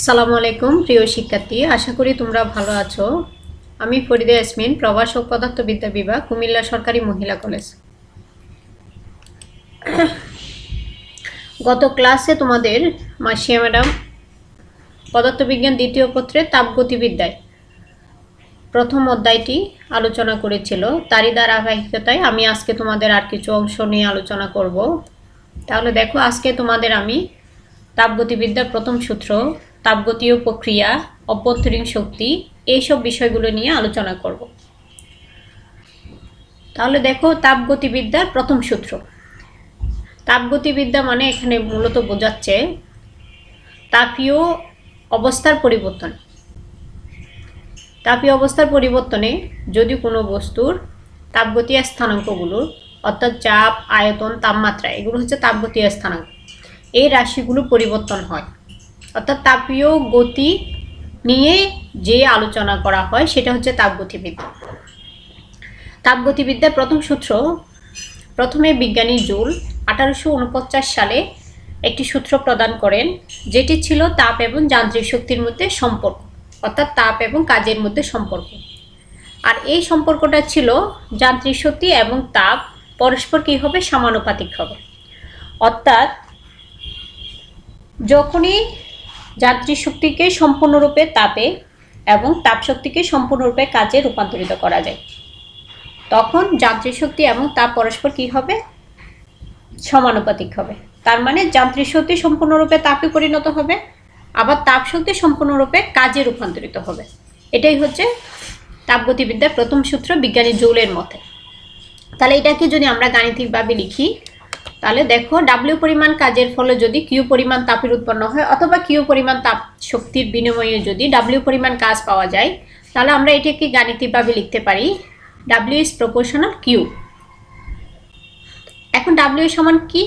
আসসালামু আলাইকুম, প্রিয় শিক্ষার্থী। আশা করি তোমরা ভালো আছো। আমি ফরিদা ইয়াসমিন প্রভাষক পদার্থবিদ্যা বিভাগ, কুমিল্লা সরকারি মহিলা কলেজ। গত ক্লাসে তোমাদের মাসিয়া ম্যাডাম, পদার্থবিজ্ঞান দ্বিতীয় পত্রে তাপগতিবিদ্যায় প্রথম অধ্যায়টি আলোচনা করেছিল। তারই ধারাবাহিকতায় আমি আজকে তোমাদের আর কিছু অংশ নিয়ে আলোচনা করব। তাহলে দেখো, আজকে তোমাদের আমি তাপগতিবিদ্যার প্রথম সূত্র তাপগতীয় প্রক্রিয়া, অভ্যন্তরীণ শক্তি, এইসব বিষয়গুলো নিয়ে আলোচনা করব। তাহলে দেখো তাপগতিবিদ্যার প্রথম সূত্র। তাপগতিবিদ্যা মানে এখানে মূলত বোঝাচ্ছে তাপীয় অবস্থার পরিবর্তন। তাপীয় অবস্থার পরিবর্তনে যদি কোনো বস্তুর তাপগতীয় স্থানাঙ্কগুলোর অর্থাৎ চাপ, আয়তন, তাপমাত্রা, এগুলো হচ্ছে তাপগতীয় স্থানাঙ্ক। এই রাশিগুলো পরিবর্তন হয়। অর্থাৎ তাপীয় গতি নিয়ে যে আলোচনা করা হয়, সেটা হচ্ছে তাপগতিবিদ্যা। তাপগতিবিদ্যার প্রথম সূত্র, প্রথমে বিজ্ঞানী জুল আঠারোশো উনপঞ্চাশ সালে একটি সূত্র প্রদান করেন, যেটি ছিল তাপ এবং যান্ত্রিক শক্তির মধ্যে সম্পর্ক, অর্থাৎ তাপ এবং কাজের মধ্যে সম্পর্ক। আর এই সম্পর্কটা ছিল যান্ত্রিক শক্তি এবং তাপ পরস্পর কী হবে সমানুপাতিক হবে। অর্থাৎ যখনই যান্ত্রিক শক্তিকে সম্পূর্ণরূপে তাপে এবং তাপ শক্তিকে সম্পূর্ণরূপে কাজে রূপান্তরিত করা যায়। তখন যান্ত্রিক শক্তি এবং তাপ পরস্পর কী হবে? সমানুপাতিক হবে। তার মানে যান্ত্রিক শক্তি সম্পূর্ণরূপে তাপে পরিণত হবে, আবার তাপ শক্তি সম্পূর্ণরূপে কাজে রূপান্তরিত হবে। এটাই হচ্ছে তাপগতিবিদ্যার প্রথম সূত্র বিজ্ঞানী জৌলের মতে। তাহলে এটাকে যদি আমরা গাণিতিকভাবে লিখি তাহলে দেখো ডাব্লিউ পরিমাণ কাজের ফলে যদি কিউ পরিমাণ তাপের উৎপন্ন হয় অথবা কিউ পরিমাণ তাপ শক্তির বিনিময়ে যদি ডাব্লিউ পরিমাণ কাজ পাওয়া যায়, তাহলে আমরা এটাকে গাণিতিকভাবে লিখতে পারি। ডাব্লিউ ইজ প্রপোর্শনাল কিউ এখন ডাব্লিউ সমান কি?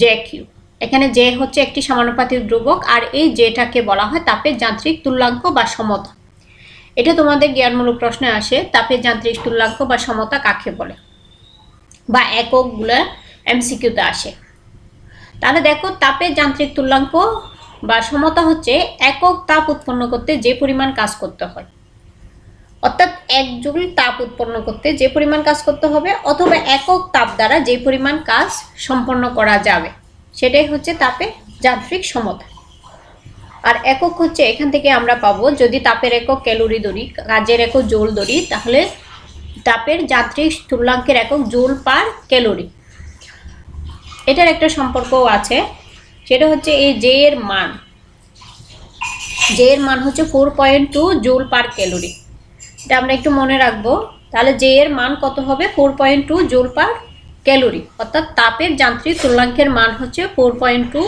জে কিউ এখানে জে হচ্ছে একটি সমানুপাতিক ধ্রুবক আর এই জেটাকে বলা হয় তাপের যান্ত্রিক তুল্যাঙ্ক বা সমতা। এটা তোমাদের জ্ঞানমূলক প্রশ্নে আসে, তাপের যান্ত্রিক তুল্যাঙ্ক বা সমতা কাকে বলে? বা এককগুলো এমসিকিউতে আসে। তাহলে দেখো তাপের যান্ত্রিক তুল্যাঙ্ক বা সমতা হচ্ছে একক তাপ উৎপন্ন করতে যে পরিমাণ কাজ করতে হয়। অর্থাৎ এক জুল তাপ উৎপন্ন করতে যে পরিমাণ কাজ করতে হবে অথবা একক তাপ দ্বারা যে পরিমাণ কাজ সম্পন্ন করা যাবে। সেটাই হচ্ছে তাপের যান্ত্রিক সমতা। আর একক হচ্ছে এখান থেকে আমরা পাবো যদি তাপের একক ক্যালোরি ধরি, কাজের একক জোল ধরি, তাহলে তাপের যান্ত্রিক তুল্যাঙ্কের একক জোল পার ক্যালোরি। এটার একটা সম্পর্কও আছে। সেটা হচ্ছে এই জে এর মান। জে এর মান হচ্ছে four point two joule per calorie এটা আমরা একটু মনে রাখব। তাহলে জে এর মান কত হবে? Four point two joule per calorie অর্থাৎ তাপের যান্ত্রিক তুল্যাঙ্কের মান হচ্ছে four point two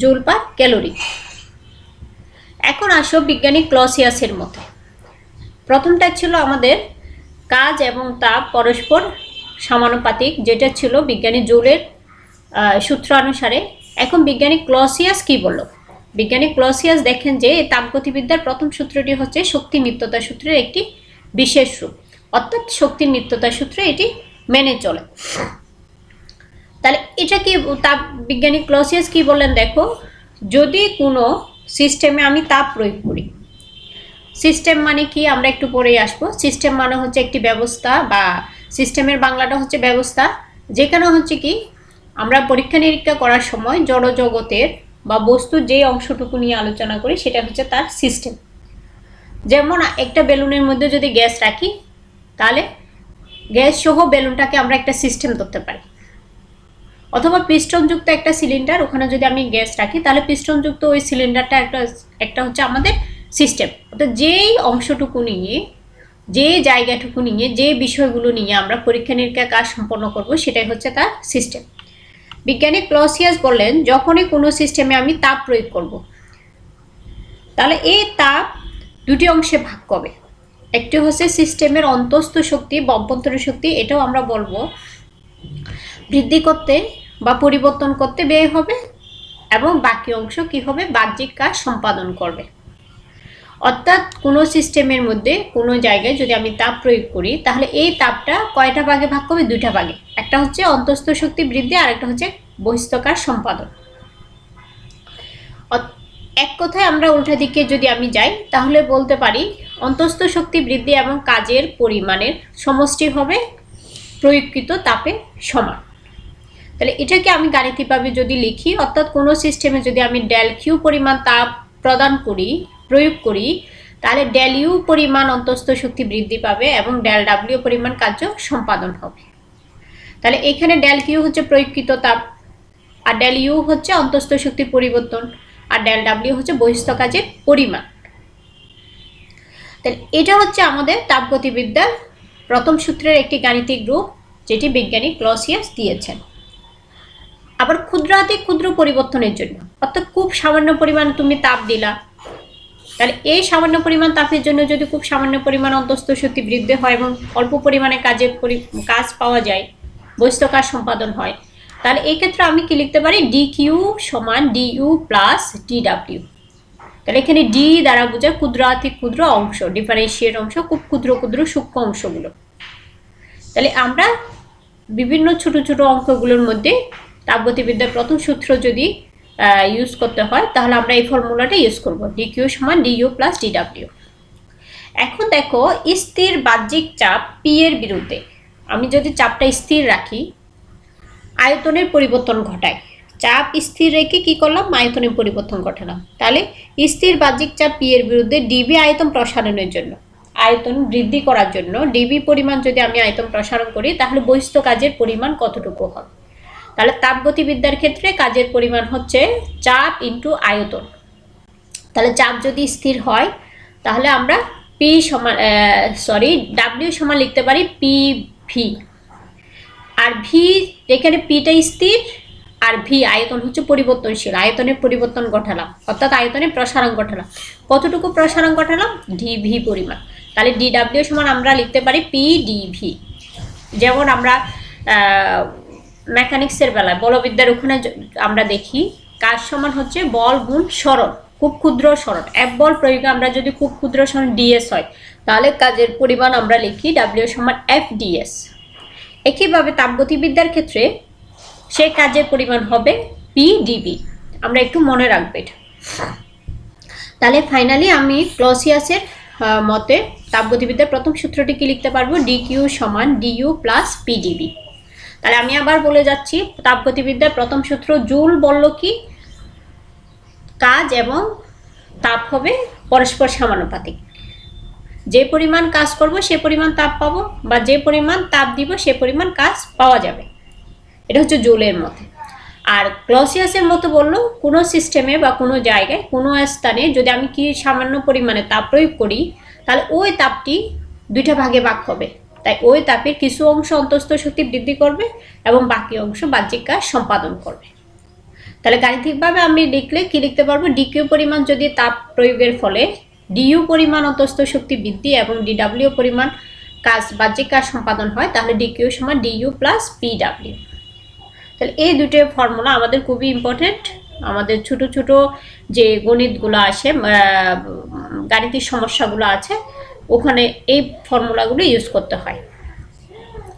joule per calorie এখন আসো বিজ্ঞানী ক্লসিয়াসের মতো। প্রথমটা ছিল আমাদের কাজ এবং তাপ পরস্পর সমানুপাতিক, যেটা ছিল বিজ্ঞানী জুলের সূত্র অনুসারে এখন বিজ্ঞানী ক্লসিয়াস কি বলল? বিজ্ঞানী ক্লসিয়াস দেখেন যে তাপগতিবিদ্যার প্রথম সূত্রটি হচ্ছে শক্তি নিত্যতা সূত্রের একটি বিশেষ রূপ। অর্থাৎ শক্তির নিত্যতা সূত্রে এটি মেনে চলে। তাহলে এটা কি তাপ বিজ্ঞানী ক্লসিয়াস কি বললেন? দেখো, যদি কোনো সিস্টেমে আমি তাপ প্রয়োগ করি, সিস্টেম মানে কি? আমরা একটু পরেই আসব। সিস্টেম মানে হচ্ছে একটি ব্যবস্থা বা সিস্টেমের বাংলাটা হচ্ছে ব্যবস্থা। যেখানে হচ্ছে কি আমরা পরীক্ষা নিরীক্ষা করার সময় জড়জগতের বা বস্তুর যে অংশটুকু নিয়ে আলোচনা করি, সেটা হচ্ছে তার সিস্টেম যেমন একটা বেলুনের মধ্যে যদি গ্যাস রাখি, তাহলে গ্যাস সহ বেলুনটাকে আমরা একটা সিস্টেম ধরতে পারি। অথবা পিস্টনযুক্ত একটা সিলিন্ডার ওখানে যদি আমি গ্যাস রাখি, তাহলে পিস্টনযুক্ত ওই সিলিন্ডারটা একটা একটা হচ্ছে আমাদের সিস্টেম অর্থাৎ যেই অংশটুকু নিয়ে যে জায়গাটুকু নিয়ে যে বিষয়গুলো নিয়ে আমরা পরীক্ষা নিরীক্ষা কাজ সম্পন্ন করব, সেটাই হচ্ছে তার সিস্টেম বিজ্ঞানী ক্লসিয়াস বললেন, যখনই কোনো সিস্টেমে আমি তাপ প্রয়োগ করব, তাহলে এই তাপ দুটি অংশে ভাগ করবে। একটি হচ্ছে সিস্টেমের অন্তস্থ শক্তি বা অভ্যন্তরীণ শক্তি, এটাও আমরা বলব, বৃদ্ধি করতে বা পরিবর্তন করতে ব্যয় হবে এবং বাকি অংশ কি হবে? বাহ্যিক কাজ সম্পাদন করবে। অর্থাৎ কোনো সিস্টেমের মধ্যে কোনো জায়গায় যদি আমি তাপ প্রয়োগ করি, তাহলে এই তাপটা কয়টা ভাগে ভাগ করবে? দুইটা ভাগে। একটা হচ্ছে অন্তস্থ শক্তি বৃদ্ধি আর একটা হচ্ছে বহিস্থকার সম্পাদন। এক কথায় আমরা উল্টা দিকে যদি আমি যাই, তাহলে বলতে পারি অন্তস্থ শক্তি বৃদ্ধি এবং কাজের পরিমাণের সমষ্টি হবে প্রয়োগকৃত তাপের সমান। তাহলে এটাকে আমি গাণিতিকভাবে যদি লিখি, অর্থাৎ কোনো সিস্টেমে যদি আমি ডেল কিউ পরিমাণ তাপ প্রদান করি প্রয়োগ করি, তাহলে ডেল ইউ পরিমাণ অন্তস্থ শক্তি বৃদ্ধি পাবে এবং ডেল ডাব্লিউ পরিমাণ কার্য সম্পাদন হবে। তাহলে এখানে ডেল কিউ হচ্ছে প্রয়োগকৃত তাপ, আর ডেল ইউ হচ্ছে অন্তস্থ শক্তির পরিবর্তন, আর ডেল ডাব্লিউ হচ্ছে বহিস্থ কাজের পরিমাণ। তাহলে এটা হচ্ছে আমাদের তাপগতিবিদ্যার প্রথম সূত্রের একটি গাণিতিক রূপ, যেটি বিজ্ঞানী ক্লসিয়াস দিয়েছেন। আবার ক্ষুদ্রাতি ক্ষুদ্র পরিবর্তনের জন্য, অর্থাৎ খুব সামান্য পরিমাণ তুমি তাপ দিলা তাহলে এই সামান্য পরিমাণ তাপের জন্য যদি খুব সামান্য পরিমাণ অন্তস্থ শক্তি বৃদ্ধি হয় এবং অল্প পরিমাণে কাজের কাজ পাওয়া যায় বৈস্থ কাজ সম্পাদন হয়, তাহলে এই ক্ষেত্রে আমি কি লিখতে পারি? ডি কিউ সমান D U plus D W তাহলে এখানে ডি দ্বারা বোঝায় ক্ষুদ্রাতি ক্ষুদ্র অংশ ডিফারেন্সিয়েট অংশ, খুব ক্ষুদ্র ক্ষুদ্র সূক্ষ্ম অংশগুলো। তাহলে আমরা বিভিন্ন ছোট ছোট অঙ্কগুলোর মধ্যে তাপগতিবিদ্যার প্রথম সূত্র যদি ইউজ করতে হয়, তাহলে আমরা এই ফর্মুলাটা ইউজ করব ডি কিউ সমান D U plus D W এখন দেখো, স্থির বাহ্যিক চাপ পি এর বিরুদ্ধে। আমি যদি চাপটা স্থির রাখি, আয়তনের পরিবর্তন ঘটায় চাপ স্থির রেখে কি করলাম? আয়তনের পরিবর্তন ঘটালাম। তাহলে স্থির বাহ্যিক চাপ পি এর বিরুদ্ধে ডিবি আয়তন প্রসারণের জন্য, আয়তন বৃদ্ধি করার জন্য ডিবি পরিমাণ যদি আমি আয়তন প্রসারণ করি, তাহলে বহিস্থ কাজের পরিমাণ কতটুকু হবে? তাহলে তাপগতিবিদ্যার ক্ষেত্রে কাজের পরিমাণ হচ্ছে চাপ ইন্টু আয়তন। তাহলে চাপ যদি স্থির হয়, তাহলে আমরা পি সমান সরি ডাব্লিউ সমান লিখতে পারি পি ভি আর ভি এখানে পিটা স্থির, আর ভি আয়তন হচ্ছে পরিবর্তনশীল, আয়তনের পরিবর্তন ঘটালাম, অর্থাৎ আয়তনে প্রসারণ ঘটালাম। কতটুকু প্রসারণ ঘটালাম? ডি ভি পরিমাণ। তাহলে ডি ডাব্লিউ সমান আমরা লিখতে পারি পি ডি ভি যেমন আমরা মেকানিক্সের বেলায়, বলবিদ্যার ওখানে আমরা দেখি, কাজ সমান হচ্ছে বল গুণ সরণ, খুব ক্ষুদ্র সরণ। এক বল প্রয়োগে আমরা যদি খুব ক্ষুদ্র সরণ ডিএস হয়, তাহলে কাজের পরিমাণ আমরা লিখি ডাব্লিউ সমান এফ ডিএস একইভাবে তাপগতিবিদ্যার ক্ষেত্রে সে কাজের পরিমাণ হবে পিডিবি আমরা একটু মনে রাখব এটা। তাহলে ফাইনালি আমি ক্লসিয়াসের মতে তাপগতিবিদ্যার প্রথম সূত্রটি কি লিখতে পারব? ডিকিউ সমান ডিইউ প্লাস পিডিবি তাহলে আমি আবার বলে যাচ্ছি তাপগতিবিদ্যার প্রথম সূত্র জুল বলল কি? কাজ এবং তাপ হবে পরস্পর সমানুপাতিক। যে পরিমাণ কাজ করব, সে পরিমাণ তাপ পাবো বা যে পরিমাণ তাপ দিব, সে পরিমাণ কাজ পাওয়া যাবে। এটা হচ্ছে জুলের মতে। আর ক্লসিয়াসের মতো বলল, কোনো সিস্টেমে বা কোনো জায়গায়, কোনো স্থানে যদি আমি কি সামান্য পরিমাণে তাপ প্রয়োগ করি, তাহলে ওই তাপটি দুইটা ভাগে ভাগ হবে। তাই ওই তাপের কিছু অংশ অন্তস্থ শক্তি বৃদ্ধি করবে এবং বাকি অংশ বাহ্যিক কাজ সম্পাদন করবে। তাহলে গাণিতিকভাবে আমি লিখলে কি লিখতে পারব? ডিকিউ পরিমাণ যদি তাপ প্রয়োগের ফলে ডিইউ পরিমাণ অন্তস্থ শক্তি বৃদ্ধি এবং ডিডাব্লিউ পরিমাণ কাজ বাহ্যিক কাজ সম্পাদন হয়, তাহলে ডিকিউ সমান ডিইউ প্লাস পিডাব্লিউ তাহলে এই দুটো ফর্মুলা আমাদের খুবই ইম্পর্টেন্ট আমাদের ছোট ছোট যে গণিতগুলো আসে গাণিতিক সমস্যাগুলো আছে ওখানে এই ফর্মুলাগুলো ইউজ করতে হয়।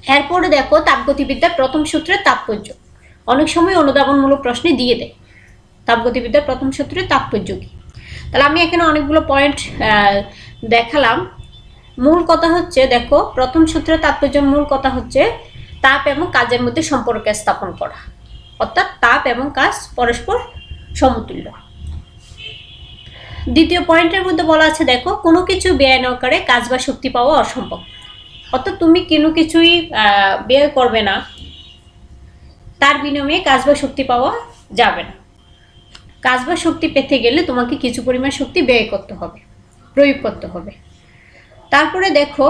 এরপরে দেখো তাপগতিবিদ্যার প্রথম সূত্রের তাৎপর্য। অনেক সময় অনুধাবনমূলক প্রশ্নে দিয়ে দেয়। তাপগতিবিদ্যার প্রথম সূত্রের তাৎপর্য কী? তাহলে আমি এখানে অনেকগুলো পয়েন্ট দেখালাম। মূল কথা হচ্ছে, দেখো, প্রথম সূত্রের তাৎপর্য মূল কথা হচ্ছে তাপ এবং কাজের মধ্যে সম্পর্ক স্থাপন করা। অর্থাৎ তাপ এবং কাজ পরস্পর সমতুল্য। দ্বিতীয় পয়েন্টের মধ্যে বলা আছে, দেখো, কোনো কিছু ব্যয় না করে কাজ বা শক্তি পাওয়া অসম্ভব। অর্থাৎ তুমি কোনো কিছুই ব্যয় করবে না। তার বিনিময়ে কাজ বা শক্তি পাওয়া যাবে না। কাজ বা শক্তি পেতে গেলে তোমাকে কিছু পরিমাণ শক্তি ব্যয় করতে হবে, প্রয়োগ করতে হবে। তারপরে দেখো,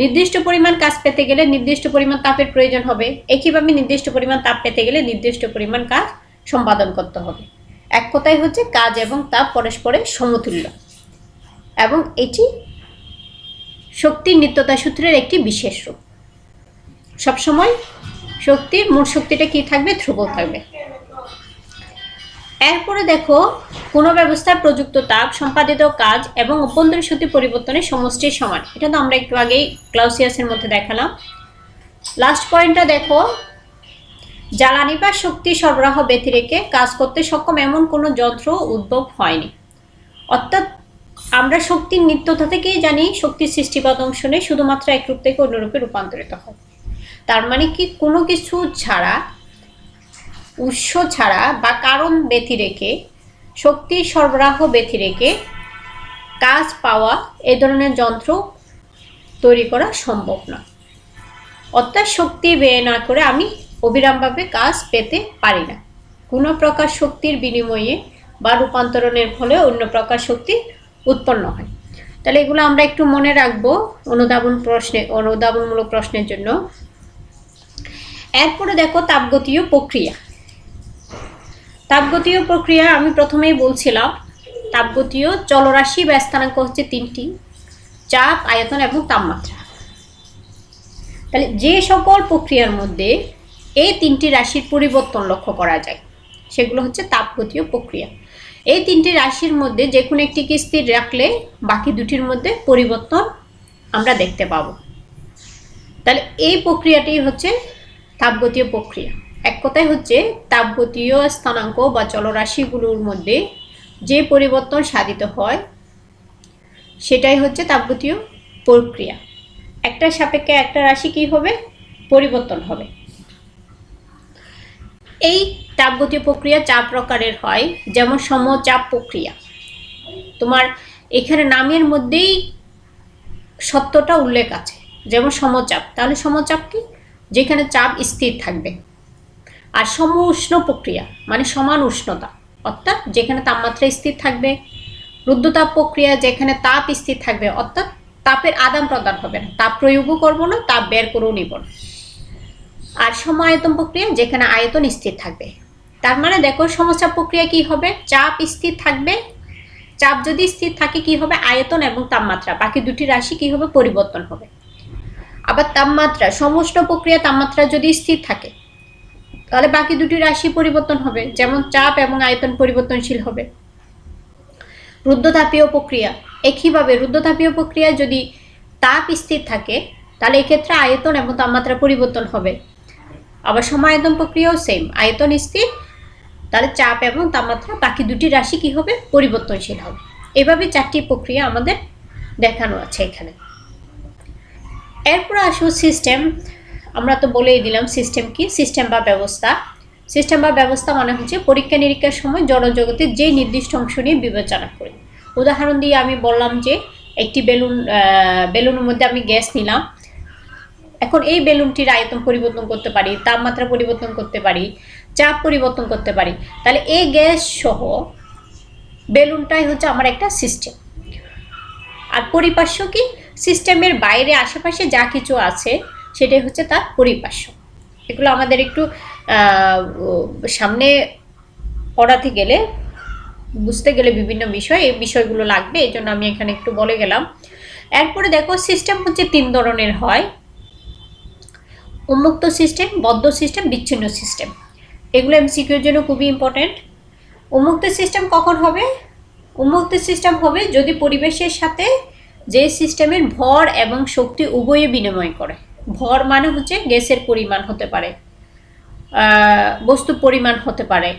নির্দিষ্ট পরিমাণ কাজ পেতে গেলে নির্দিষ্ট পরিমাণ তাপের প্রয়োজন হবে। একইভাবে নির্দিষ্ট পরিমাণ তাপ পেতে গেলে নির্দিষ্ট পরিমাণ কাজ সম্পাদন করতে হবে। এক কথায় হচ্ছে কাজ এবং তাপ পরস্পরের সমতুল্য। এবং এটি শক্তির নিত্যতা সূত্রের একটি বিশেষ রূপ। সবসময় শক্তির মূল শক্তিটা কি থাকবে? ধ্রুব থাকবে। এরপরে দেখো, কোনো ব্যবস্থার প্রযুক্ত তাপ, সম্পাদিত কাজ এবং অভ্যন্তরীণ শক্তি পরিবর্তনের সমষ্টির সমান। এটা তো আমরা একটু আগেই ক্লাউসিয়াসের মধ্যে দেখালাম। লাস্ট পয়েন্টটা দেখো জ্বালানি বা শক্তি সরবরাহ ব্যতিরেকে কাজ করতে সক্ষম এমন কোনো যন্ত্র উদ্ভব হয়নি। অর্থাৎ আমরা শক্তির নিত্যতা থেকেই জানি শক্তির ধ্বংস নেই, শুধুমাত্র এক রূপ থেকে অন্য রূপে রূপান্তরিত হয়। তার মানে কি? কোনো কিছু ছাড়া, উৎস ছাড়া বা কারণ ব্যথি রেখে, শক্তি সরবরাহ ব্যথি রেখে কাজ পাওয়া এ ধরনের যন্ত্র তৈরি করা সম্ভব না অর্থাৎ শক্তি ব্যয় না করে আমি অবিরামভাবে কাজ পেতে পারি না। কোনো প্রকার শক্তির বিনিময়ে বা রূপান্তরণের ফলে অন্য প্রকার শক্তি উৎপন্ন হয়। তাহলে এগুলো আমরা একটু মনে রাখব অনুধাবন প্রশ্নে, অনুধাবনমূলক প্রশ্নের জন্য। এরপরে দেখো তাপগতীয় প্রক্রিয়া। তাপগতীয় প্রক্রিয়া আমি প্রথমেই বলছিলাম, তাপগতীয় চলরাশি বা স্থানাঙ্ক হচ্ছে তিনটি, চাপ, আয়তন এবং তাপমাত্রা। তাহলে যে সকল প্রক্রিয়ার মধ্যে এই তিনটি রাশির পরিবর্তন লক্ষ্য করা যায়। সেগুলো হচ্ছে তাপগতীয় প্রক্রিয়া। এই তিনটি রাশির মধ্যে যে কোনো একটিকে স্থির রাখলে বাকি দুটির মধ্যে পরিবর্তন আমরা দেখতে পাব। তাহলে এই প্রক্রিয়াটি হচ্ছে তাপগতীয় প্রক্রিয়া। এক কথায় হচ্ছে তাপগতীয় স্থানাঙ্ক বা চলরাশিগুলোর মধ্যে যে পরিবর্তন সাধিত হয়, সেটাই হচ্ছে তাপগতীয় প্রক্রিয়া। একটা সাপেক্ষে একটা রাশি কি হবে? পরিবর্তন হবে। এই তাপগতীয় প্রক্রিয়া চার প্রকারের হয়, যেমন সমচাপ প্রক্রিয়া। তোমার এখানে নামের মধ্যেই সত্যটা উল্লেখ আছে, যেমন সমচাপ। তাহলে সমচাপ কি? যেখানে চাপ স্থির থাকবে। আর সম উষ্ণ প্রক্রিয়া মানে সমান উষ্ণতা, অর্থাৎ যেখানে তাপমাত্রা স্থির থাকবে। রুদ্রতাপ প্রক্রিয়া, যেখানে তাপ স্থির থাকবে, অর্থাৎ তাপের আদান প্রদান হবে না। তাপ প্রয়োগও করব না, তাপ বের করেও নিব না। আর সমায়তন প্রক্রিয়া যেখানে আয়তন স্থির থাকবে। তার মানে দেখো সমচাপ প্রক্রিয়া কি হবে? চাপ স্থির থাকবে। চাপ যদি স্থির থাকে কি হবে? আয়তন এবং তাপমাত্রা। বাকি দুটি রাশি কি হবে? পরিবর্তন হবে। আবার তাপমাত্রা, সমষ্ণ প্রক্রিয়া তাপমাত্রা যদি স্থির থাকে, তাহলে বাকি দুটি রাশি পরিবর্তন হবে। যেমন চাপ এবং আয়তন পরিবর্তনশীল হবে। রুদ্রতাপীয় প্রক্রিয়া, একইভাবে রুদ্রতাপীয় প্রক্রিয়া যদি তাপ স্থির থাকে, তাহলে এক্ষেত্রে আয়তন এবং তাপমাত্রা পরিবর্তন হবে। আবার সমায়তন প্রক্রিয়াও সেম আয়তন স্থির তাহলে চাপ এবং তাপমাত্রা, বাকি দুটি রাশি কি হবে? পরিবর্তনশীল হবে। এভাবে চারটি প্রক্রিয়া আমাদের দেখানো আছে এখানে। এরপর আসব সিস্টেম আমরা তো বলেই দিলাম সিস্টেম কি? সিস্টেম বা ব্যবস্থা। সিস্টেম বা ব্যবস্থা মানে হচ্ছে পরীক্ষা নিরীক্ষার সময় জড়জগতের যে নির্দিষ্ট অংশ নিয়ে বিবেচনা করি। উদাহরণ দিয়ে আমি বললাম যে, একটি বেলুন বেলুনের মধ্যে আমি গ্যাস নিলাম। এখন এই বেলুনটির আয়তন পরিবর্তন করতে পারি, তাপমাত্রা পরিবর্তন করতে পারি, চাপ পরিবর্তন করতে পারি, তাহলে এই গ্যাস সহ বেলুনটাই হচ্ছে আমার একটা সিস্টেম আর পরিপার্শ্ব কি? সিস্টেমের বাইরে আশেপাশে যা কিছু আছে, সেটাই হচ্ছে তার পরিপার্শ্ব। এগুলো আমাদের একটু সামনে পড়াতে গেলে, বুঝতে গেলে বিভিন্ন বিষয়, এই বিষয়গুলো লাগবে এই জন্য আমি এখানে একটু বলে গেলাম। এরপরে দেখো সিস্টেম হচ্ছে তিন ধরনের হয়। উন্মুক্ত সিস্টেম, বদ্ধ সিস্টেম, বিচ্ছিন্ন সিস্টেম। এগুলো এমসিকিউর জন্য খুবই ইম্পর্ট্যান্ট উন্মুক্ত সিস্টেম কখন হবে? উন্মুক্ত সিস্টেম হবে যদি পরিবেশের সাথে যে সিস্টেমের ভর এবং শক্তি উভয়ে বিনিময় করে। ভর মানে হচ্ছে গ্যাসের পরিমাণ হতে পারে বস্তু পরিমাণ হতে পারে।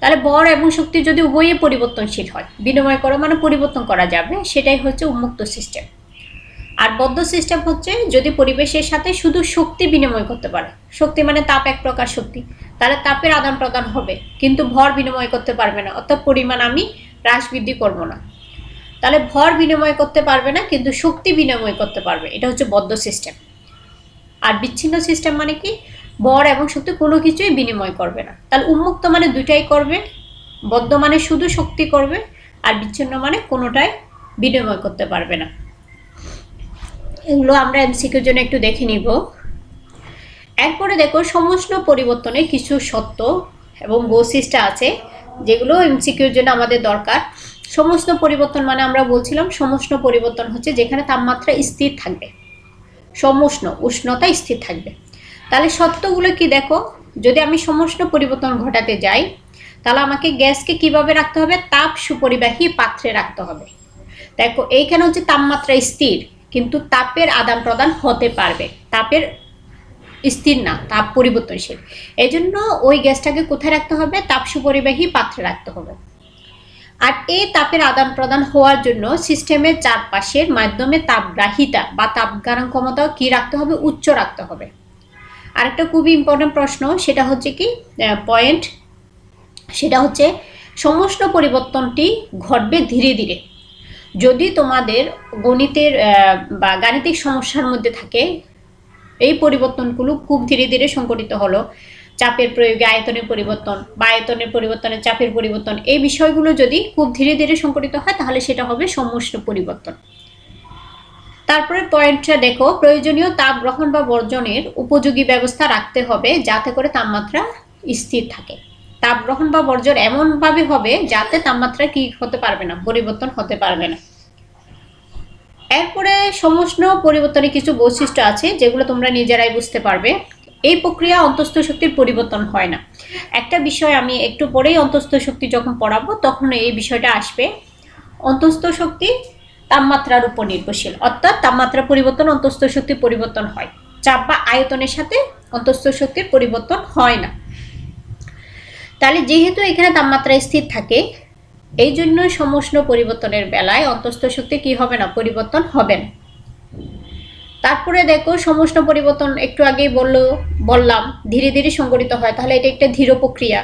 তাহলে ভর এবং শক্তি যদি উভয়ে পরিবর্তনশীল হয়, বিনিময় করা মানে পরিবর্তন করা যাবে, সেটাই হচ্ছে উন্মুক্ত সিস্টেম। আর বদ্ধ সিস্টেম হচ্ছে যদি পরিবেশের সাথে শুধু শক্তি বিনিময় করতে পারে। শক্তি মানে তাপ এক প্রকার শক্তি। তাহলে তাপের আদান প্রদান হবে, কিন্তু ভর বিনিময় করতে পারবে না, অর্থাৎ পরিমাণ আমি হ্রাস বৃদ্ধি করব না। তাহলে ভর বিনিময় করতে পারবে না, কিন্তু শক্তি বিনিময় করতে পারবে। এটা হচ্ছে বদ্ধ সিস্টেম আর বিচ্ছিন্ন সিস্টেম মানে কি? ভর এবং শক্তি কোনো কিছুই বিনিময় করবে না। তাহলে উন্মুক্ত মানে দুইটাই করবে, বদ্ধ মানে শুধু শক্তি করবে, আর বিচ্ছিন্ন মানে কোনোটাই বিনিময় করতে পারবে না। এগুলো আমরা এমসিকিউর জন্য একটু দেখে নিব। এরপরে দেখো সমষ্ণ পরিবর্তনে কিছু সত্য এবং বৈশিষ্ট্য আছে, যেগুলো এমসিকিউর জন্য আমাদের দরকার। সমস্ত পরিবর্তন মানে আমরা বলছিলাম সমষ্ণ পরিবর্তন হচ্ছে যেখানে তাপমাত্রা স্থির থাকবে। সমষ্ণ উষ্ণতা স্থির থাকবে। তাহলে সত্যগুলো কি দেখো? যদি আমি সমষ্ণ পরিবর্তন ঘটাতে যাই, তাহলে আমাকে গ্যাসকে কীভাবে রাখতে হবে? তাপ সুপরিবাহী পাত্রে রাখতে হবে। দেখো, এইখানে হচ্ছে তাপমাত্রা স্থির। কিন্তু তাপের আদান প্রদান হতে পারবে। তাপের স্থির না, তাপ পরিবর্তনশীল। এই জন্য ওই গ্যাসটাকে কোথায় রাখতে হবে? তাপ সুপরিবাহী পাত্রে রাখতে হবে। আর এই তাপের আদান প্রদান হওয়ার জন্য সিস্টেমের চারপাশের মাধ্যমে তাপগ্রাহিতা বা তাপগারণ ক্ষমতা কি রাখতে হবে? উচ্চ রাখতে হবে। আরেকটা খুবই ইম্পর্টেন্ট প্রশ্ন, সেটা হচ্ছে কি পয়েন্ট সেটা হচ্ছে সমস্ত পরিবর্তনটি ঘটবে ধীরে ধীরে। যদি তোমাদের গণিতের বা গাণিতিক সমস্যার মধ্যে থাকে, এই পরিবর্তনগুলো খুব ধীরে ধীরে সংঘটিত হলো। চাপের প্রয়োগে আয়তনের পরিবর্তন, বা আয়তনের পরিবর্তনে চাপের পরিবর্তন, এই বিষয়গুলো যদি খুব ধীরে ধীরে সংঘটিত হয়, তাহলে সেটা হবে সমস্ত পরিবর্তন। তারপরে পয়েন্টটা দেখো, প্রয়োজনীয় তাপ গ্রহণ বা বর্জনের উপযোগী ব্যবস্থা রাখতে হবে, যাতে করে তাপমাত্রা স্থির থাকে। তাপ গ্রহণ বা বর্জন এমনভাবে হবে যাতে তাপমাত্রা কি হতে পারবে না, পরিবর্তন হতে পারবে না। এরপরে সমস্ত পরিবর্তনে কিছু বৈশিষ্ট্য আছে যেগুলো তোমরা নিজেরাই বুঝতে পারবে। এই প্রক্রিয়া অন্তস্থ শক্তির পরিবর্তন হয় না। একটা বিষয় আমি একটু পরেই অন্তস্থ শক্তি যখন পড়াবো, তখন এই বিষয়টা আসবে। অন্তস্থ শক্তি তাপমাত্রার উপর নির্ভরশীল, অর্থাৎ তাপমাত্রা পরিবর্তন, অন্তস্থ শক্তির পরিবর্তন হয়। চাপ বা আয়তনের সাথে অন্তস্থ শক্তির পরিবর্তন হয় না। তাহলে যেহেতু এখানে তাপমাত্রা স্থির থাকে এই জন্য সমষ্ণ পরিবর্তনের বেলায় অন্তস্থ শক্তি কি হবে না? পরিবর্তন হবে না। তারপরে দেখো, সমষ্ণ পরিবর্তন একটু আগেই বলল, বললাম, ধীরে ধীরে সংগঠিত হয়। তাহলে এটা একটা ধীর প্রক্রিয়া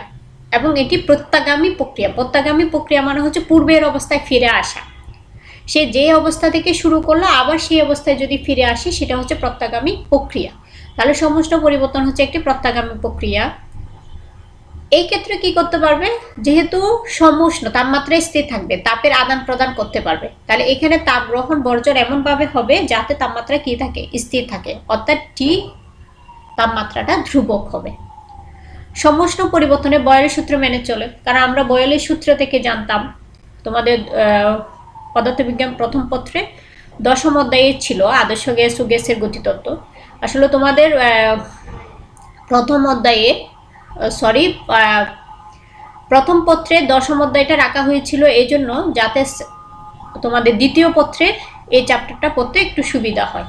এবং এটি প্রত্যাগামী প্রক্রিয়া। প্রত্যাগামী প্রক্রিয়া মানে হচ্ছে পূর্বের অবস্থায় ফিরে আসা। সে যে অবস্থা থেকে শুরু করল, আবার সেই অবস্থায় যদি ফিরে আসে, সেটা হচ্ছে প্রত্যাগামী প্রক্রিয়া। তাহলে সমস্ত পরিবর্তন হচ্ছে একটি প্রত্যাগামী প্রক্রিয়া। এই ক্ষেত্রে কি করতে পারবে? যেহেতু সমুষ্ণ তাপমাত্রা স্থির থাকবে, তাপের আদান প্রদান করতে পারবে। তাহলে এখানে তাপ গ্রহণ বর্জন এমনভাবে হবে যাতে তাপমাত্রা কি থাকে? স্থির থাকে। অর্থাৎ টি তাপমাত্রাটা ধ্রুবক হবে। সমষ্ণ পরিবর্তনে বয়েলের সূত্র মেনে চলে। কারণ আমরা বয়েলের সূত্র থেকে জানতাম, তোমাদের পদার্থবিজ্ঞান প্রথম পত্রে দশম অধ্যায়ে ছিল আদর্শ গ্যাস ও গ্যাসের গতিতত্ত্ব। আসলে তোমাদের প্রথম অধ্যায়ে সরি প্রথম পত্রে দশম অধ্যায়টা রাখা হয়েছিল এই জন্য যাতে তোমাদের দ্বিতীয় পত্রের এই চ্যাপ্টারটা পড়তে একটু সুবিধা হয়।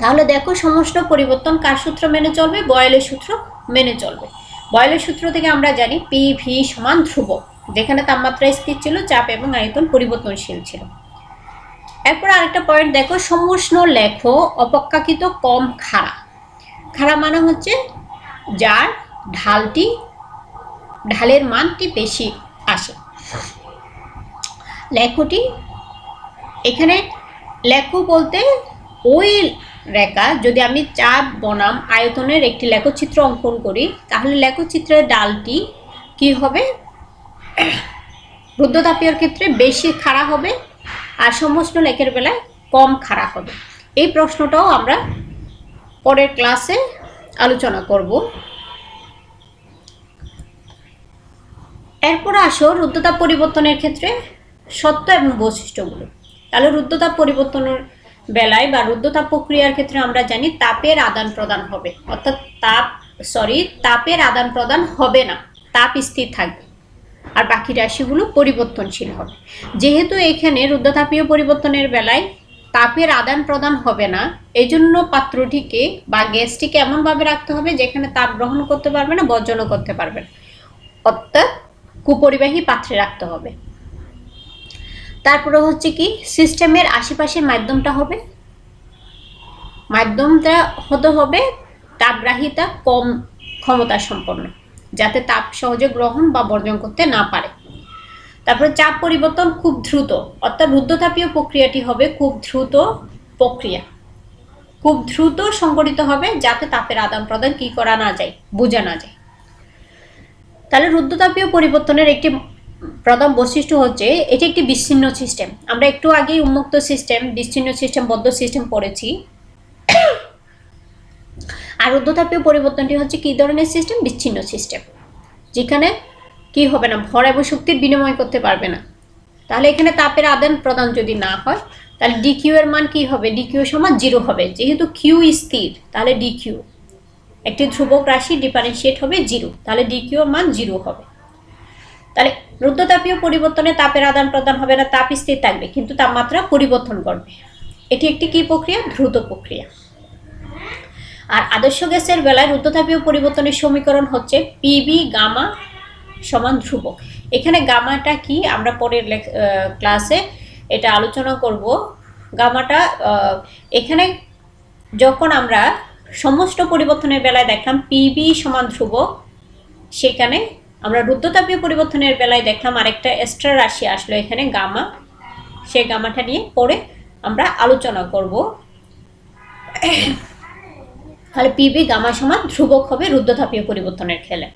তাহলে দেখো সমস্ত পরিবর্তন কার সূত্র মেনে চলবে? বয়েলের সূত্র মেনে চলবে। বয়েলের সূত্র থেকে আমরা জানি পি ভি সমান ধ্রুব যেখানে তাপমাত্রা স্থির ছিল, চাপ এবং আয়তন পরিবর্তনশীল ছিল। এরপর আরেকটা পয়েন্ট দেখো, সমষ্ণ লেখো, অপেক্ষাকৃত কম খাড়া। খাড়া মানে হচ্ছে যার ঢালটি, ঢালের মানটি বেশি আসে। লেখটি এখানে লেখো বলতে ওই রেখা, যদি আমি চাপ বনাম, আয়তনের একটি লেখচিত্র অঙ্কন করি, তাহলে লেখচিত্রের ডালটি কি হবে? রুদ্রতাপীয়র ক্ষেত্রে বেশি খাড়া হবে আর সমস্ত লেখের বেলায় কম খাড়া হবে। এই প্রশ্নটাও আমরা পরের ক্লাসে আলোচনা করব। এরপর আসো রুদ্রতাপ পরিবর্তনের ক্ষেত্রে সত্য এবং বৈশিষ্ট্যগুলো। তাহলে রুদ্রতাপ পরিবর্তনের বেলায় বা রুদ্রতাপ প্রক্রিয়ার ক্ষেত্রে আমরা জানি তাপের আদান প্রদান হবে। অর্থাৎ তাপ সরি তাপের আদান প্রদান হবে না। তাপ স্থির থাকবে। আর বাকি রাশিগুলো পরিবর্তনশীল হবে। যেহেতু এখানে রুদ্রতাপীয় পরিবর্তনের বেলায় তাপের আদান প্রদান হবে না। এই জন্য পাত্রটিকে বা গ্যাসটিকে এমনভাবে রাখতে হবে যেখানে তাপ গ্রহণ করতে পারবে না, বর্জনও করতে পারবে না। অর্থাৎ কুপরিবাহী পাত্রে রাখতে হবে। তারপরে হচ্ছে কি, সিস্টেমের আশেপাশের মাধ্যমটা হবে। মাধ্যমটা হতে হবে তাপগ্রাহিতা কম ক্ষমতা সম্পন্ন, যাতে তাপ সহজে গ্রহণ বা বর্জন করতে না পারে। তারপরে চাপ পরিবর্তন খুব দ্রুত, অর্থাৎ রুদ্রতাপীয় প্রক্রিয়াটি হবে খুব দ্রুত প্রক্রিয়া। খুব দ্রুত সংগঠিত হবে যাতে তাপের আদান প্রদান কি করা না যায়, বোঝা না যায়। তাহলে রুদ্রতাপীয় পরিবর্তনের একটি প্রধান বৈশিষ্ট্য হচ্ছে এটি একটি বিচ্ছিন্ন সিস্টেম আমরা একটু আগেই উন্মুক্ত সিস্টেম বিচ্ছিন্ন সিস্টেম বদ্ধ সিস্টেম পড়েছি। আর রুদ্রতাপীয় পরিবর্তনটি হচ্ছে কি ধরনের সিস্টেম বিচ্ছিন্ন সিস্টেম যেখানে কি হবে না? ভর এবং শক্তির বিনিময় করতে পারবে না। তাহলে এখানে তাপের আদান প্রদান যদি না হয়, তাহলে ডি কিউ এর মান কি হবে? ডি কিউ সমান জিরো হবে। যেহেতু কিউ স্থির, তাহলে ডি কিউ একটি ধ্রুবক রাশি ডিফারেন্সিয়েট হবে জিরো তাহলে ডি কিউ এর মান জিরো হবে। তাহলে রুদ্রতাপীয় পরিবর্তনে তাপের আদান প্রদান হবে না, তাপ স্থির থাকবে, কিন্তু তাপমাত্রা পরিবর্তন করবে। এটি একটি কি প্রক্রিয়া? দ্রুত প্রক্রিয়া। আর আদর্শ গ্যাসের বেলায় রুদ্ধতাপীয় পরিবর্তনের সমীকরণ হচ্ছে পিবি গামা সমান ধ্রুবক। এখানে গামাটা কি? আমরা পরের ক্লাসে এটা আলোচনা করব। গামাটা এখানে যখন আমরা সমস্ত পরিবর্তনের বেলায় দেখলাম পিবি সমান ধ্রুবক, সেখানে আমরা রুদ্রতাপীয় পরিবর্তনের বেলায় দেখলাম আরেকটা এক্সট্রা রাশি আসলো এখানে, গামা। সেই গামাটা নিয়ে পরে আমরা আলোচনা করব। তাহলে পিবি গামা সমান ধ্রুবক হবে রুদ্রতাপীয় পরিবর্তনের খেলে।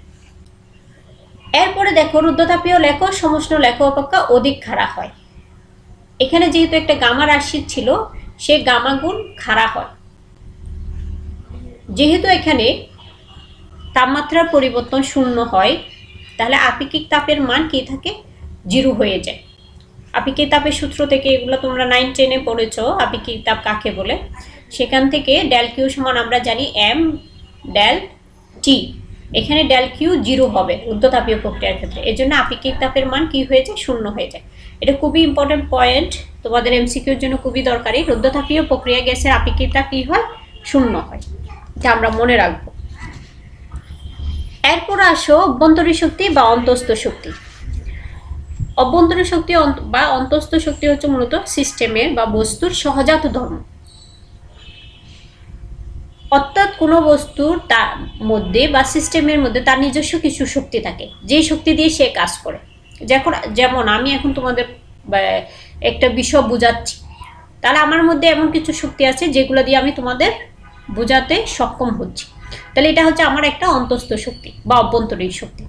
এরপরে দেখো রুদ্ধতাপীয় লেখ সমষ্ণ লেখ অপেক্ষা অধিক খাড়া হয়। এখানে যেহেতু একটা গামা রাশি ছিল, সে গামা গুণ খাড়া হয়। যেহেতু এখানে তাপমাত্রার পরিবর্তন শূন্য হয়, তাহলে আপেক্ষিক তাপের মান কি থাকে? জিরো হয়ে যায়। আপেক্ষিক তাপের সূত্র থেকে এগুলো তোমরা নাইন টেনে পড়েছো, আপেক্ষিক তাপ কাকে বলে? সেখান থেকে ডেল কিউ সমান আমরা জানি এম ডেল টি এখানে ডেল কিউ জিরো হবে রুদ্ধতাপীয় প্রক্রিয়ার ক্ষেত্রে। এর জন্য আপেক্ষিক তাপের মান কি হয়ে যায় শূন্য হয়ে যায়। এটা খুবই ইম্পর্টেন্ট পয়েন্ট তোমাদের এমসিকিউর জন্য খুবই দরকারি। রুদ্ধতাপীয় প্রক্রিয়া গ্যাসের আপেক্ষিক তাপ কি হয়? শূন্য হয়। এটা আমরা মনে রাখব। এরপর আসো অভ্যন্তরীণ শক্তি বা অন্তস্থ শক্তি। অভ্যন্তরীণ শক্তি বা অন্তস্থ শক্তি হচ্ছে মূলত সিস্টেমের বা বস্তুর সহজাত ধর্ম। অর্থাৎ কোনো বস্তুর তার মধ্যে বা সিস্টেমের মধ্যে তার নিজস্ব কিছু শক্তি থাকে। যেই শক্তি দিয়ে সে কাজ করে। যখন যেমন আমি এখন তোমাদের একটা বিষয় বোঝাচ্ছি। তাহলে আমার মধ্যে এমন কিছু শক্তি আছে যেগুলো দিয়ে আমি তোমাদের বোঝাতে সক্ষম হচ্ছি। তাহলে এটা হচ্ছে আমার একটা অন্তস্থ শক্তি বা অভ্যন্তরীণ শক্তি।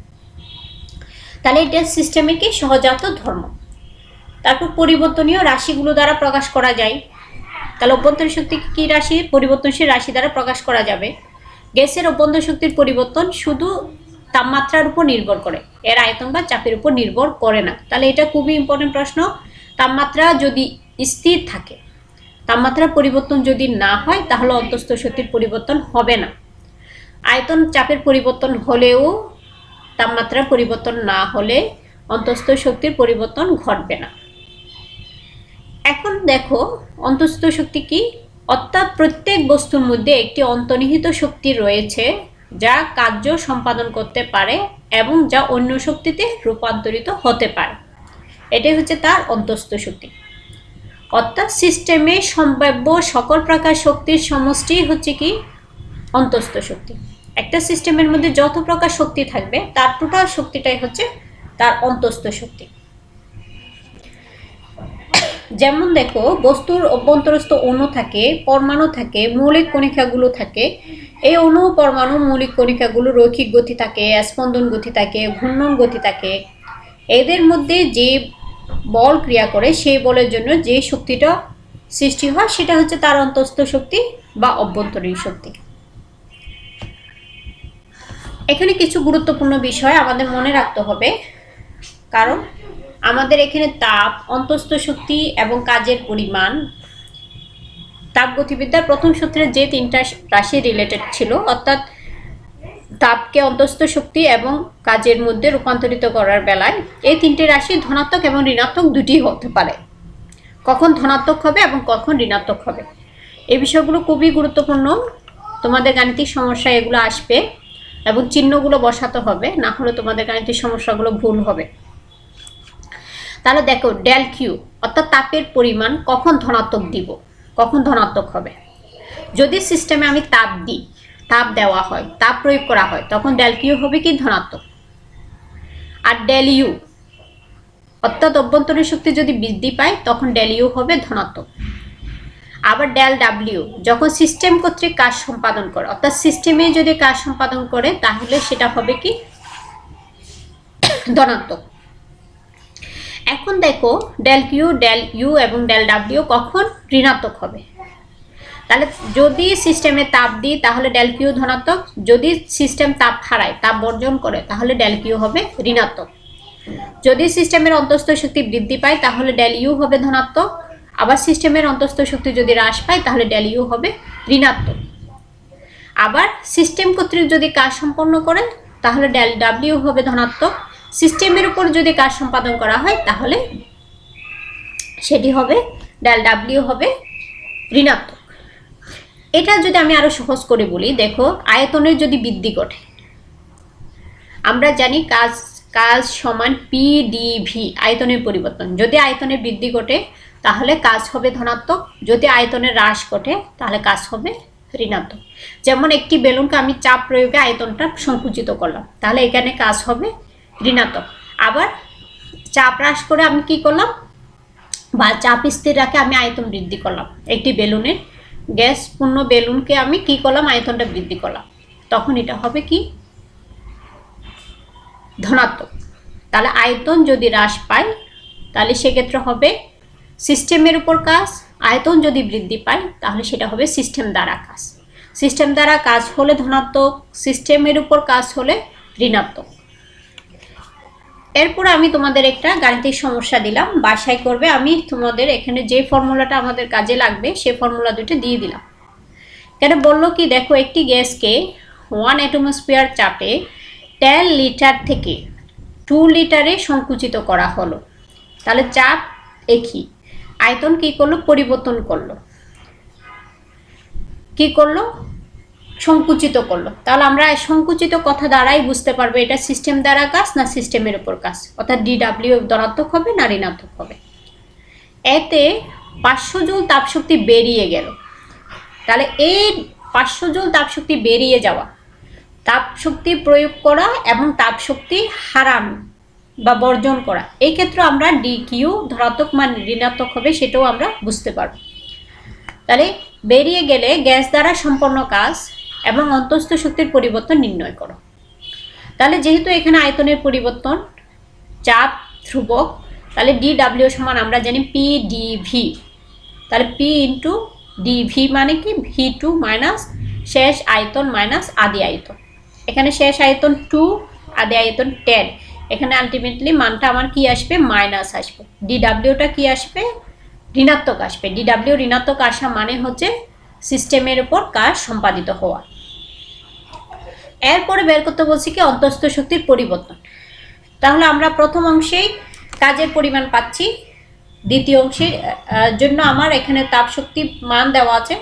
তাহলে এটা সিস্টেমের কি? সহজাত ধর্ম। তারপর পরিবর্তনীয় রাশিগুলো দ্বারা প্রকাশ করা যায়। তাহলে অভ্যন্তরীণ শক্তি কি রাশি? পরিবর্তনশীল রাশি দ্বারা প্রকাশ করা যাবে। গ্যাসের অভ্যন্তর শক্তির পরিবর্তন শুধু তাপমাত্রার উপর নির্ভর করে। এর আয়তন বা চাপের উপর নির্ভর করে না। তাহলে এটা খুবই ইম্পর্টেন্ট প্রশ্ন। তাপমাত্রা যদি স্থির থাকে তাপমাত্রার পরিবর্তন যদি না হয়, তাহলে অন্তস্থ শক্তির পরিবর্তন হবে না। আয়তন চাপের পরিবর্তন হলেও তাপমাত্রার পরিবর্তন না হলে অন্তস্থ শক্তির পরিবর্তন ঘটবে না। এখন দেখো, অন্তস্থ শক্তি কি? অর্থাৎ প্রত্যেক বস্তুর মধ্যে একটি অন্তর্নিহিত শক্তি রয়েছে, যা কার্য সম্পাদন করতে পারে এবং যা অন্য শক্তিতে রূপান্তরিত হতে পারে। এটাই হচ্ছে তার অন্তস্থ শক্তি। অর্থাৎ সিস্টেমে সম্ভাব্য সকল প্রকার শক্তির সমষ্টি হচ্ছে কি? অন্তস্থ শক্তি। একটা সিস্টেমের মধ্যে যত প্রকার শক্তি থাকবে, তার টোটাল শক্তিটাই হচ্ছে তার অন্তস্থ শক্তি। যেমন দেখো, বস্তুর অভ্যন্তরস্থ অণু থাকে, পরমাণু থাকে, মৌলিক কণিকাগুলো থাকে। এই অণু, পরমাণু, মৌলিক কণিকাগুলো রৈখিক গতি থাকে, স্পন্দন গতি থাকে, ঘূর্ণন গতি থাকে। এদের মধ্যে যে বল ক্রিয়া করে, সেই বলের জন্য যে শক্তিটা সৃষ্টি হয়, সেটা হচ্ছে তার অন্তস্থ শক্তি বা অভ্যন্তরীণ শক্তি। এখানে কিছু গুরুত্বপূর্ণ বিষয় আমাদের মনে রাখতে হবে। কারণ আমাদের এখানে তাপ, অন্তস্থ শক্তি এবং কাজের পরিমাণ। তাপ গতিবিদ্যার প্রথম সূত্রে যে তিনটা রাশি রিলেটেড ছিল, অর্থাৎ তাপকে অন্তস্থ শক্তি এবং কাজের মধ্যে রূপান্তরিত করার বেলায়, এই তিনটে রাশি ধনাত্মক এবং ঋণাত্মক দুটি হতে পারে। কখন ধনাত্মক হবে এবং কখন ঋণাত্মক হবে? এই বিষয়গুলো খুবই গুরুত্বপূর্ণ। তোমাদের গাণিতিক সমস্যা এগুলো আসবে এবং চিহ্নগুলো বসাতে হবে, না হলে তোমাদের গাণিতিক সমস্যাগুলো ভুল হবে। তাহলে দেখো ডেল কিউ অর্থাৎ তাপের পরিমাণ কখন ধনাত্মক দিব? কখন ধনাত্মক হবে? যদি সিস্টেমে আমি তাপ দিই, তাপ দেওয়া হয়, তাপ প্রয়োগ করা হয়, তখন ডেল কিউ হবে কি ধনাত্মক? আর ডেল ইউ অর্থাৎ অভ্যন্তরীণ শক্তি যদি বৃদ্ধি পায়, তখন ডেল ইউ হবে ধনাত্মক। আবার ডেল ডাব্লিউ যখন সিস্টেম কর্তৃক কাজ সম্পাদন করে, অর্থাৎ সিস্টেমে যদি কাজ সম্পাদন করে, তাহলে সেটা হবে কি? ধনাত্মক। এখন দেখো ডেল কিউ ডেল ইউ এবং ডেল ডাব্লিউ কখন ঋণাত্মক হবে। তাহলে যদি সিস্টেমে তাপ দিই, তাহলে ডেল কিউ ধনাত্মক। যদি সিস্টেম তাপ হারায়, তাপ বর্জন করে, তাহলে ডেল কিউ হবে ঋণাত্মক। যদি সিস্টেমের অন্তস্থ শক্তি বৃদ্ধি পায়, তাহলে ডেল ইউ হবে ধনাত্মক। আবার সিস্টেমের অন্তস্থ শক্তি যদি হ্রাস পায়, তাহলে ডেল ইউ হবে ঋণাত্মক। আবার সিস্টেম কর্তৃক যদি কাজ সম্পন্ন করে, তাহলে ডেল ডাব্লিউ হবে ধনাত্মক। সিস্টেমের উপর যদি কাজ সম্পাদন করা হয়, তাহলে সেটি হবে ডেল ডাব্লিউ হবে ঋণাত্মক। এটা যদি আমি আরও সহজ করে বলি, দেখো, আয়তনের যদি বৃদ্ধি ঘটে, আমরা জানি কাজ কাজ সমান পিডিভি আয়তনের পরিবর্তন। যদি আয়তনের বৃদ্ধি ঘটে, তাহলে কাজ হবে ধনাত্মক। যদি আয়তনের হ্রাস ঘটে, তাহলে কাজ হবে ঋণাত্মক। যেমন একটি বেলুনকে আমি চাপ প্রয়োগে আয়তনটা সংকুচিত করলাম, তাহলে এখানে কাজ হবে ঋণাত্মক। আবার চাপ হ্রাস করে আমি কি করলাম? বা চাপ স্থির রাখে আমি আয়তন বৃদ্ধি করলাম। একটি বেলুনের গ্যাস পূর্ণ বেলুনকে আমি কি করলাম? আয়তনটা বৃদ্ধি করলাম। তখন এটা হবে কি? ধনাত্মক। তাহলে আয়তন যদি হ্রাস পায়, তাহলে সেক্ষেত্রে হবে সিস্টেমের উপর কাজ। আয়তন যদি বৃদ্ধি পায়, তাহলে সেটা হবে সিস্টেম দ্বারা কাজ। সিস্টেম দ্বারা কাজ হলে ধনাত্মক, সিস্টেমের উপর কাজ হলে ঋণাত্মক। এরপর আমি তোমাদের একটা গাণিতিক সমস্যা দিলাম। বাসায় করবে আমি তোমাদের এখানে যে ফর্মুলাটা আমাদের কাজে লাগবে, সে ফর্মুলা দুটো দিয়ে দিলাম। এখানে বলল কি, দেখো একটি গ্যাসকে ওয়ান অ্যাটমোস্ফিয়ার চাপে টেন লিটার থেকে টু লিটারে সংকুচিত করা হলো। তাহলে চাপ একই। আয়তন কি করল? পরিবর্তন করল। কি করল? সংকুচিত করল। তাহলে আমরা সংকুচিত কথা দ্বারাই বুঝতে পারব এটা সিস্টেম দ্বারা কাজ না সিস্টেমের উপর কাজ। অর্থাৎ ডিডাব্লিউ ধনাত্মক হবে না ঋণাত্মক হবে। এতে পাঁচশো জুল তাপশক্তি বেরিয়ে গেল। তাহলে এই পাঁচশো জুল তাপশক্তি বেরিয়ে যাওয়া, তাপশক্তি প্রয়োগ করা এবং তাপশক্তি হারানো বা বর্জন করা, এই ক্ষেত্রে আমরা ডি কিউ ধনাত্মক মান ঋণাত্মক হবে সেটাও আমরা বুঝতে পারব। তাহলে বেরিয়ে গেলে গ্যাস দ্বারা সম্পন্ন কাজ এবং অন্তস্থ শক্তির পরিবর্তন নির্ণয় করো। তাহলে যেহেতু এখানে আয়তনের পরিবর্তন, চাপ, ধ্রুবক, তাহলে ডি ডাব্লিউ সমান আমরা জানি পি ডি ভি তাহলে পি ইন্টু ডি ভি মানে কি? ভি টু মাইনাস শেষ আয়তন মাইনাস আদি আয়তন। এখানে শেষ আয়তন টু আদি আয়তন টেন এখানে আলটিমেটলি মানটা আমার কি আসবে? মাইনাস আসবে। ডিডাব্লিউটা কি আসবে? ঋণাত্মক আসবে। ডিডাব্লিউ ঋণাত্মক আসা মানে হচ্ছে সিস্টেমের উপর কাজ সম্পাদিত হওয়া। এরপরে বের করতে বলছি কি, অন্তস্থ শক্তির পরিবর্তন। তাহলে আমরা প্রথম অংশেই কাজের পরিমাণ পাচ্ছি। দ্বিতীয় অংশের জন্য আমার এখানে তাপ শক্তি মান দেওয়া আছে।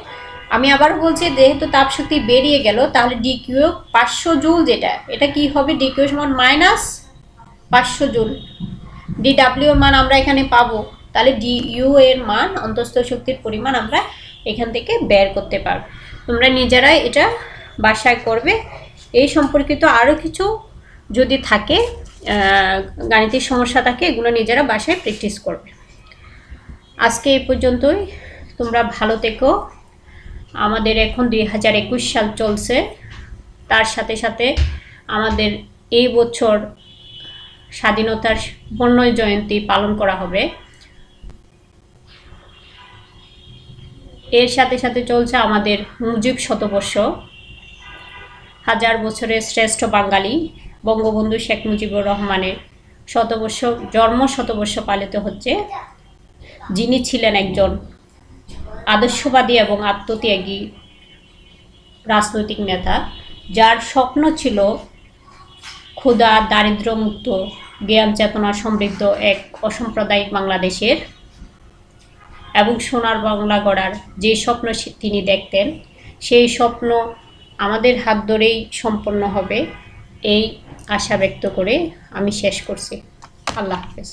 আমি আবার বলছি, যেহেতু তাপ শক্তি বেরিয়ে গেল, তাহলে ডি কিউ পাঁচশো জুল যেটা, এটা কি হবে? ডি কিউ সমান মাইনাস পাঁচশো জুল। ডি ডাব্লিউ এর মান আমরা এখানে পাবো। তাহলে ডি ইউ এর মান, অন্তস্থ শক্তির পরিমাণ আমরা এখান থেকে বের করতে পারব তোমরা নিজেরাই এটা বাসায় করবে। এই সম্পর্কিত আরও কিছু যদি থাকে গাণিতিক সমস্যা থাকে, এগুলো নিজেরা বাসায় প্র্যাকটিস করবে। আজকে এই পর্যন্তই। তোমরা ভালো থেকো। আমাদের এখন দুই হাজার একুশ সাল চলছে। তার সাথে সাথে আমাদের এই বছর স্বাধীনতার বন্যয় জয়ন্তী পালন করা হবে। এর সাথে সাথে চলছে আমাদের মুজিব শতবর্ষ, হাজার বছরের শ্রেষ্ঠ বাঙালি বঙ্গবন্ধু শেখ মুজিবুর রহমানের শতবর্ষ, জন্ম শতবর্ষ পালিত হচ্ছে। যিনি ছিলেন একজন আদর্শবাদী এবং আত্মত্যাগী রাজনৈতিক নেতা, যার স্বপ্ন ছিল ক্ষুধা, দারিদ্র্যমুক্ত জ্ঞান চেতনা সমৃদ্ধ এক অসাম্প্রদায়িক বাংলাদেশের এবং সোনার বাংলা গড়ার যে স্বপ্ন তিনি দেখতেন, সেই স্বপ্ন আমাদের হাত ধরেই সম্পন্ন হবে, এই আশা ব্যক্ত করে আমি শেষ করছি। আল্লাহ হাফেজ।